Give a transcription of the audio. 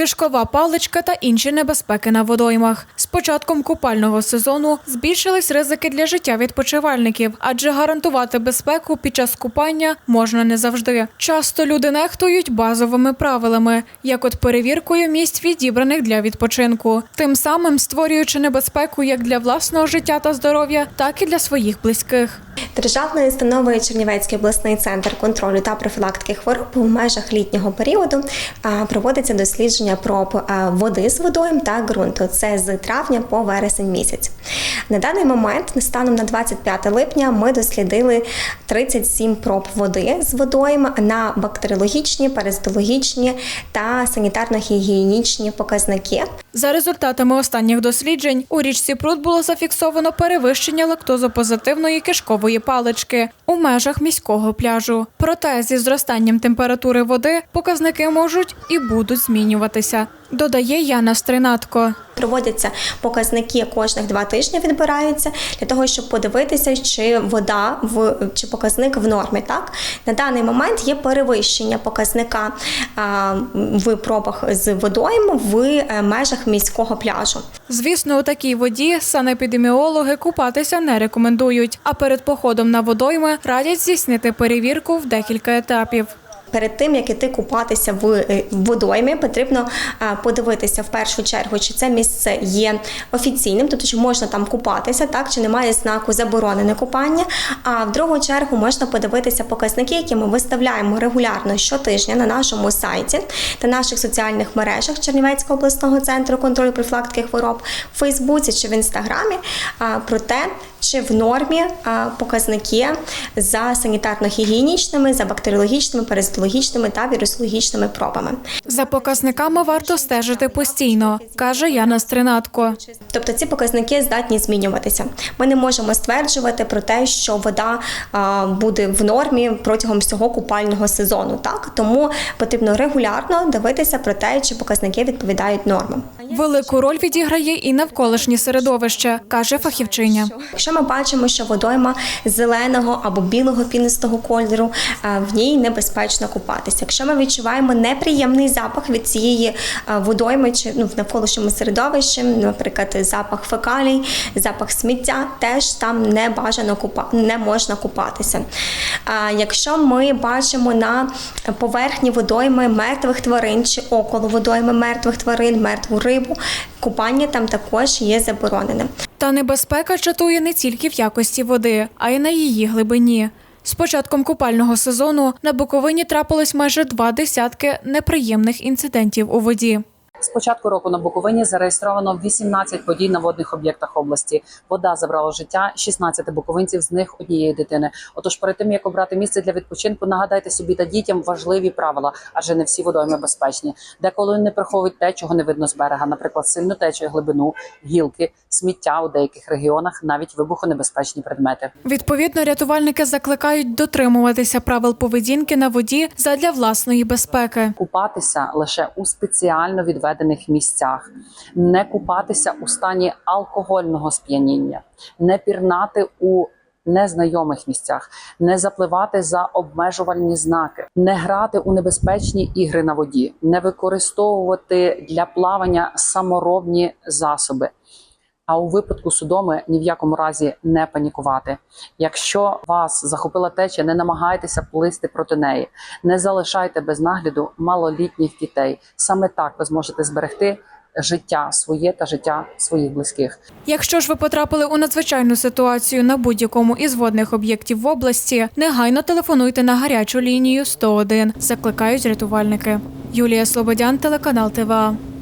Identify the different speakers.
Speaker 1: кишкова паличка та інші небезпеки на водоймах. З початком купального сезону збільшились ризики для життя відпочивальників, адже гарантувати безпеку під час купання можна не завжди. Часто люди нехтують базовими правилами, як от перевіркою місць відібраних для відпочинку, тим самим створюючи небезпеку як для власного життя та здоров'я, так і для своїх близьких.
Speaker 2: Державною установою Чернівецький обласний центр контролю та профілактики хвороб у межах літнього періоду проводиться дослідження проб води з водойм та ґрунту. Це з травня по вересень місяць. На даний момент, станом на 25 липня, ми дослідили 37 проб води з водойм на бактеріологічні, паразитологічні та санітарно-гігієнічні показники.
Speaker 1: За результатами останніх досліджень у річці Пруд було зафіксовано перевищення лактозопозитивної кишкової палички у межах міського пляжу. Проте зі зростанням температури води показники можуть і будуть змінюватися. Додає Яна Стринатко.
Speaker 2: Проводяться показники кожних два тижні відбираються для того, щоб подивитися, чи вода в чи показник в нормі. Так на даний момент є перевищення показника в пробах з водойм в е, межах міського пляжу.
Speaker 1: Звісно, у такій воді санепідеміологи купатися не рекомендують, а перед походом на водойми радять здійснити перевірку в декілька етапів.
Speaker 2: Перед тим як іти купатися в е, водоймі, потрібно е, подивитися в першу чергу, чи це місце є офіційним, тобто чи можна там купатися, так чи немає знаку заборонене купання. А в другу чергу можна подивитися показники, які ми виставляємо регулярно щотижня на нашому сайті та наших соціальних мережах Чернівецького обласного центру контролю профілактики хвороб в Фейсбуці чи в інстаграмі про те, чи в нормі а, показники за санітарно-гігієнічними, за бактеріологічними, паразитологічними та вірусологічними пробами.
Speaker 1: За показниками варто стежити постійно, каже Яна Стринатко.
Speaker 2: Тобто ці показники здатні змінюватися. Ми не можемо стверджувати про те, що вода а, буде в нормі протягом всього купального сезону. Так тому потрібно регулярно дивитися про те, чи показники відповідають нормам.
Speaker 1: Велику роль відіграє і навколишнє середовище, каже фахівчиня.
Speaker 2: Якщо ми бачимо, що водойма зеленого або білого пінистого кольору, е, в ній небезпечно купатися. Якщо ми відчуваємо неприємний запах від цієї е, водойми чи ну в навколишньому середовищі, наприклад, запах фекалій, запах сміття, теж там не бажано купа не можна купатися. А якщо ми бачимо на поверхні водойми мертвих тварин чи около водойми мертвих тварин, мертву рибу, купання там також є забороненим.
Speaker 1: Та небезпека чатує не тільки в якості води, а й на її глибині. З початком купального сезону на Буковині трапилось майже два десятки неприємних інцидентів у воді.
Speaker 3: З початку року на Буковині зареєстровано 18 подій на водних об'єктах області. Вода забрала життя 16 буковинців, з них однієї дитини. Отож, перед тим як обрати місце для відпочинку, нагадайте собі та дітям важливі правила, адже не всі водойми безпечні. Деколи не приховують те, чого не видно з берега, наприклад, сильну течію глибину, гілки, сміття у деяких регіонах, навіть вибухонебезпечні предмети.
Speaker 1: Відповідно, рятувальники закликають дотримуватися правил поведінки на воді задля власної безпеки.
Speaker 3: купатися лише у спеціально відведених місцях, не купатися у стані алкогольного сп'яніння, не пірнати у незнайомих місцях, не запливати за обмежувальні знаки, не грати у небезпечні ігри на воді, не використовувати для плавання саморобні засоби. А у випадку судоми ні в якому разі не панікувати. Якщо вас захопила течія, не намагайтеся плисти проти неї, не залишайте без нагляду малолітніх дітей. Саме так ви зможете зберегти життя своє та життя своїх близьких.
Speaker 1: Якщо ж ви потрапили у надзвичайну ситуацію на будь-якому із водних об'єктів в області, негайно телефонуйте на гарячу лінію 101, закликають рятувальники. Юлія Слободян, телеканал ТВА.